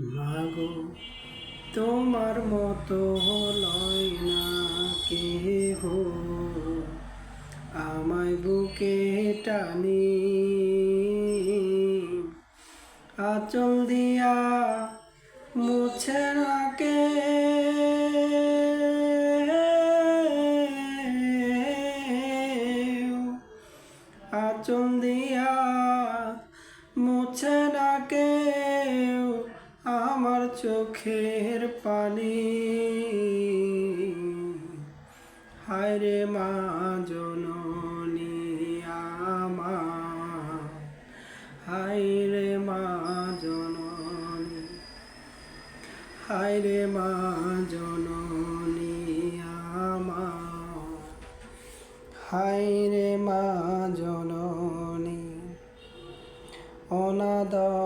মাগো, তোমার মতো লয় না কেহ। আমায় বুকে টানি, আচল দিয়া মুছে রাকে আচল দিয়া মুছে কেউ আমার চোখের পানি। হায় রে মা জননী আমার। হায় রে মা জননী। হায় রে মা জননী আমার। হায় রে মা জননী। অনাদরে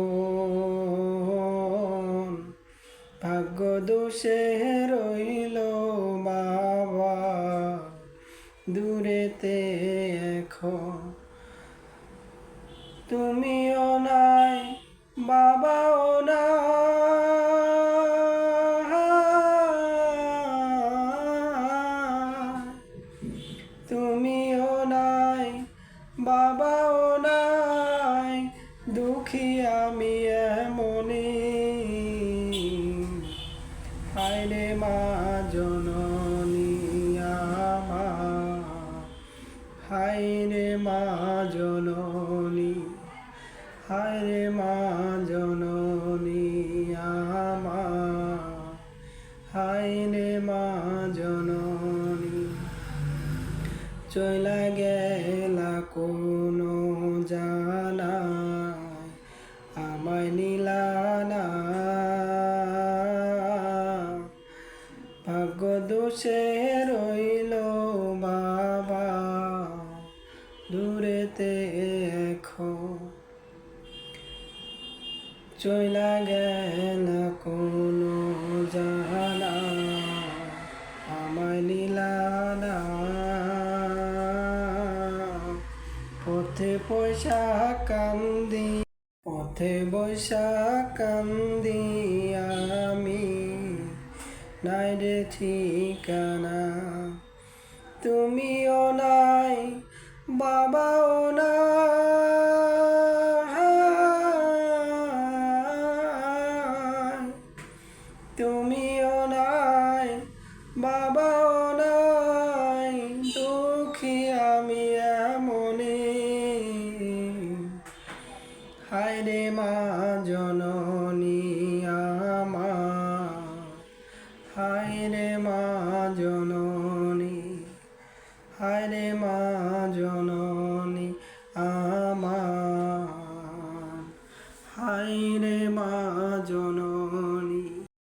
দোষে রইল বাবা। দূরেতে এখন তুমিও নাই, বাবাও নাই। তুমিও নাই, বাবাও নাই, দুঃখী আমি এমনি হায়রে মা জননী আমার। হায়রে মা জননী হায়রে মা জননী আমার। হায়রে মা জননী চলা গেলা কোনো জানা দোষে রইল বাবা, দূরেতে এখন চলা গেল কোনো জানা, আমায় নিলানা পথে পয়সা কান্দি, পথে বৈশা কান্দি নাই রে ঠিকানা। তুমিও নাই, বাবাও নাই। তুমিও নাই, বাবাও নাই, দুঃখী আমি এমনি হায় রে মা জননী। হায় রে মা জননী হায় রে মা জননী।